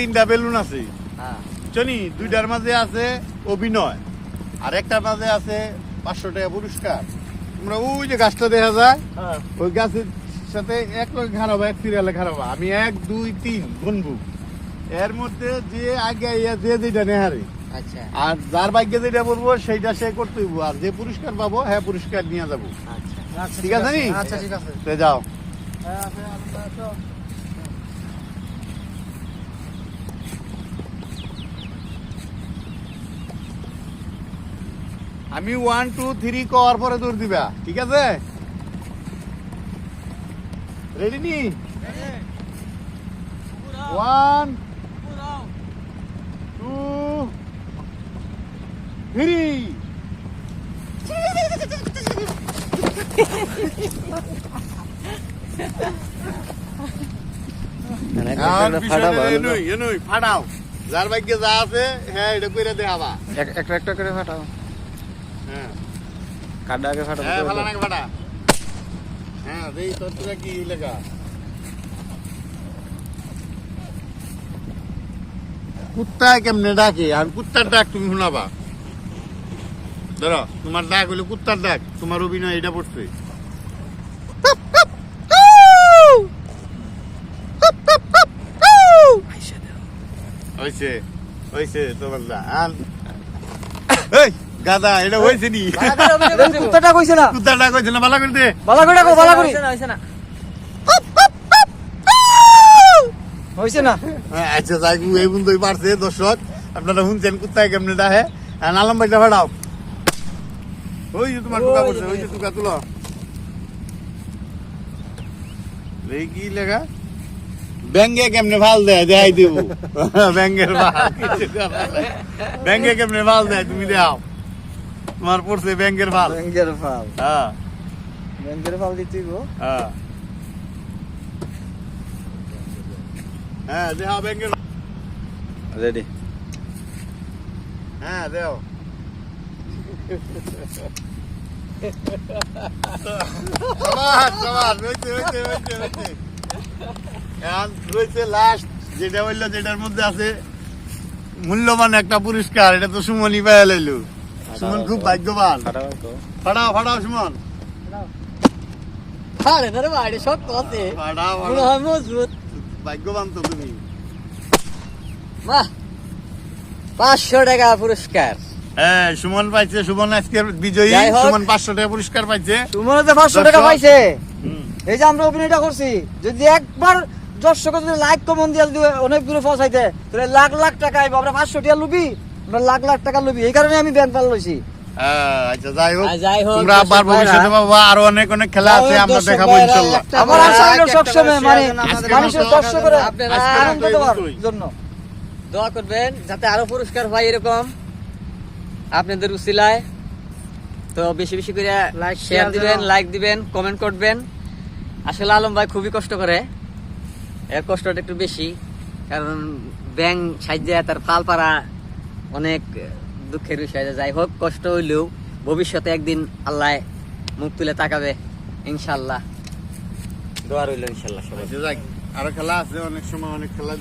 তিনটা বেলুন আছে। হ্যাঁ। চনি দুইটার মাঝে আছে অভিনয় আর একটার মাঝে আছে পাঁচশো টাকা পুরস্কার। তোমরা ওই যে গাছটা দেখা যায় হ্যাঁ। ওই গাছের সাথে এক লগে খারাপ এক সিরিয়ালে খারাপ। আমি এক দুই তিন গুনবো। এর মধ্যে যে আগে আইয়া যে যেটা নেহারে আচ্ছা। আর যার ভাগ্যে যেটা বলব সেইটা সে করতে হইব। আর যে পুরস্কার পাবো হ্যাঁ পুরস্কার নিয়ে যাব। আচ্ছা। ঠিক আছে নি? আচ্ছা ঠিক আছে। যাও। আমি ওয়ান টু থ্রি কর পরে দৌড় দিবা। ঠিক আছে? রেডি নি? ওয়ান টু থ্রি ফাটাও। যার ভাগ্যে যা আছে হ্যাঁ এটা কইরা দেখাবা। একটা একটা করে ফাটাও। হ্যাঁ। আগে ফাটাও হ্যাঁ ফালা নাকি ফাটা। হ্যাঁ দেই তোর তোরা কি লেখা কুত্তা কেমনে ডাকে? আর কুত্তার ডাক তুমি শোনাবা। ধরো তোমার ডাক হলো কুত্তার ডাক তোমার অভিনয় এটা পড়ছে। হয়েছে হয়েছে তোমার ডাক। এই! গাদা এটা হয়েছে নি। কুত্তাটা কইছে না। কুত্তার ডাক হয়েছে না ভালো করে দে। বালা করে ডাকো বালা করে। হইছে না হইছে না। হ্যাঁ, আচ্ছা যাই এই বন্ধুই পারছে দর্শক। আপনারা শুনছেন কোথায় কেমনে ডাহে। আর আলম ভাইটা ফাটাও। ওই যে তোমার টুকা পড়ছে ওই যে টুকা তুলো। এই কি লেখা ব্যাঙ্গে কেমনে ভালো দেয় দেখাই দিব। ব্যাঙ্গের ভালো। ব্যাঙ্গে কেমনে ভালো দেয় তুমি দাও তোমার পড়ছে ব্যাঙ্গের ভালো ব্যাংকের ফাল। হ্যাঁ। ব্যাংকের ফাল দিতে গো হ্যাঁ। হ্যাঁ ব্যাঙ্গের রেডি হ্যাঁ দেও সবার রয়েছে এখন লাস্ট যেটা বলল যেটার মধ্যে আছে মূল্যবান একটা পুরস্কার এটা তো সুমনই পায় লাইলো। সুমন খুব ভাগ্যবান। ফাটাও ফাটাও সুমন। আরে না রে ভাই এটা শক্ত ফাটাও। ফাটাও মজবুত। ভাগ্যবান তো তুমি। বাহ। পাঁচশো টাকা পুরস্কার। হ্যাঁ সুমন পাইছে। সুমন বিজয়ী। সুমন পাঁচশো টাকা পুরস্কার পাইছে। পাঁচশো টাকা পাইছে। এই যে আমরা অভিনয়টা করছি যদি একবার দর্শক যদি লাইক কমন দিয়ে দিবে অনেক দূরে পৌঁছাইতে তাহলে লাখ লাখ টাকা আইব। আমরা পাঁচশো টাকা লুবি। আমরা লাখ লাখ টাকা লুবি এই কারণে আমি ব্যাংক পাল লইছি। হ্যাঁ, আচ্ছা যাই হোক। আর যাই হোক, তোমরা আবার ভবিষ্যতে পাবো আরও অনেক অনেক খেলা আছে আমরা দেখাবো ভাইরা আমার আশা হলো সবসময় মানে মানুষের মতো দর্শকের আনন্দ দেওয়ার জন্য। দোয়া করবেন যাতে আরও পুরস্কার পাই এরকম। আপনাদের উসিলায়। তো বেশি বেশি করে Like, শেয়ার দিবেন লাইক দিবেন কমেন্ট করবেন। আসলে আলম ভাই খুবই কষ্ট করে। এর কষ্টটা একটু বেশি কারণ ব্যাং সাহায্যে তার ফাল পাড়া অনেক দুঃখের বিষয়। যাই হোক, কষ্ট হইলেও ভবিষ্যতে একদিন আল্লাহ মুখ তুলে তাকাবে ইনশাল্লাহ দোয়া রইল ইনশাল্লাহ সবাই আরও খেলা আছে, অনেক সময় অনেক খেলা